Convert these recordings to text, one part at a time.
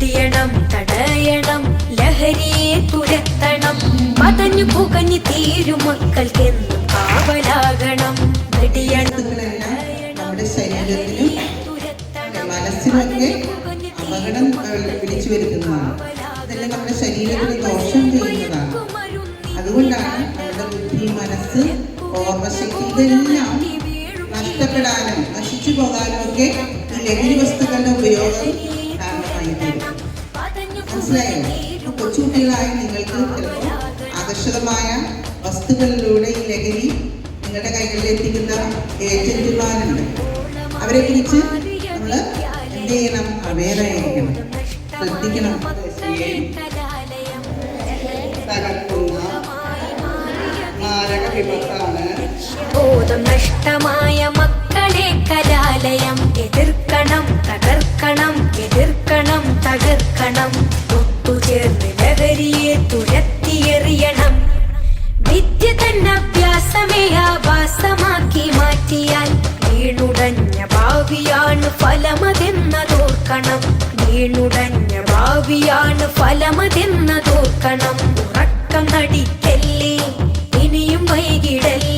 വെടിയണം തടയണം ലഹരിയെ തുരത്തണം. പതഞ്ഞു പുകഞ്ഞു തീരും മക്കൾക്കെന്നും കാവലാകണം? വെടിയണം നമ്മുടെ ശരീരത്തിനും മനസ്സിനൊക്കെ അപകടം പിടിച്ചു വരുത്തുന്നതാണ്. ഇതെല്ലാം നമ്മുടെ ശരീരത്തിന് ദോഷം ചെയ്യുന്നതാണ്. അതുകൊണ്ടാണ് നമ്മുടെ ബുദ്ധി മനസ്സ് ഓർമ്മശക്തി ഇതെല്ലാം നഷ്ടപ്പെടാനും നശിച്ചു പോകാനും ഒക്കെ ഈ ലഹരി വസ്തുക്കളുടെ ഉപയോഗം ഇപ്പൊ കൊച്ചുകുട്ടികളായ നിങ്ങൾക്ക് ചിലപ്പോൾ ആകർഷകമായ വസ്തുക്കളിലൂടെ ഈ ലഹരി നിങ്ങളുടെ കൈകളിൽ എത്തിക്കുന്ന ഏജന്റുമാരുണ്ട് അവരെ കുറിച്ച് നമ്മൾ എന്ത് ചെയ്യണം അവേറായിരിക്കണം ശ്രദ്ധിക്കണം മാരക വിപത്താണ് ബോധം നഷ്ടമായ തകർക്കണം ഒത്തുചേർന്ന് ലഹരിയെ തുരത്തിയെറിയണം. വിദ്യ തന്നെ അഭ്യാസമേ ആഭാസമാക്കി മാറ്റിയാൽ വീണുടഞ്ഞ ഭാവിയാണ് ഫലമതെന്നതോർക്കണം. വീണുടഞ്ഞ ഭാവിയാണ് ഫലമതെന്നതോർക്കണം. ഉറക്കം നടിക്കല്ലേ? ഇനിയും വൈകിടല്ലേ?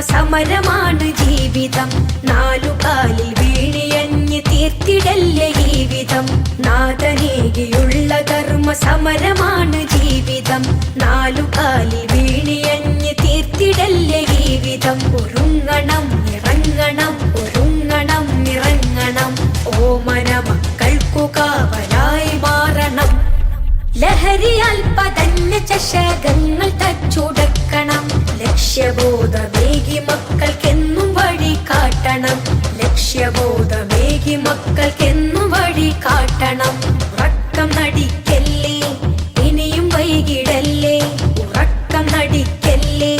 സമരമാണ് ജീവിതം. നാലു കാലിൽ വീണിയഞ്ഞ് തീർത്തിടല്ലേ ജീവിതം. നാദനേകിയുള്ള ധർമ്മ സമരമാണ് ജീവിതം. നാലു കാലിൽ വീണിയഞ്ഞ് തീർത്തിടല്ലേ ജീവിതം. ഒരുങ്ങണം ഇറങ്ങണം ഒരുങ്ങണം ഇറങ്ങണം. ഓമന മക്കൾക്കു കാവലായി മാറണം. ലഹരിയാൽ പതഞ്ഞ ചഷകങ്ങൾ തച്ചുടക്കണം. ലക്ഷ്യബോധമേകി മക്കൾക്കെന്നും വഴി കാട്ടണം. ലക്ഷ്യബോധമേകി മക്കൾക്കെന്നും വഴി കാട്ടണം. ഉറക്കം നടിക്കല്ലേ? ഇനിയും വൈകിടല്ലേ? ഉറക്കം നടിക്കല്ലേ?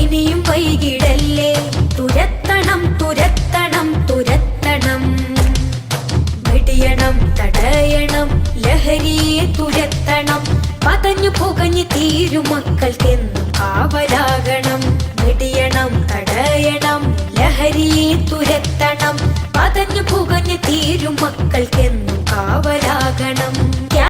ഇനിയും വൈകിടല്ലേ? തുരത്തണം തുരത്തണം തുരത്തണം. വെടിയണം തടയണം ലഹരിയെ തുരത്തണം. പതഞ്ഞു പുകഞ്ഞു തീരും മക്കൾക്കെന്നും പതഞ്ഞു പുകഞ്ഞു തീരും മക്കൾക്കെന്നും കാവലാകണം.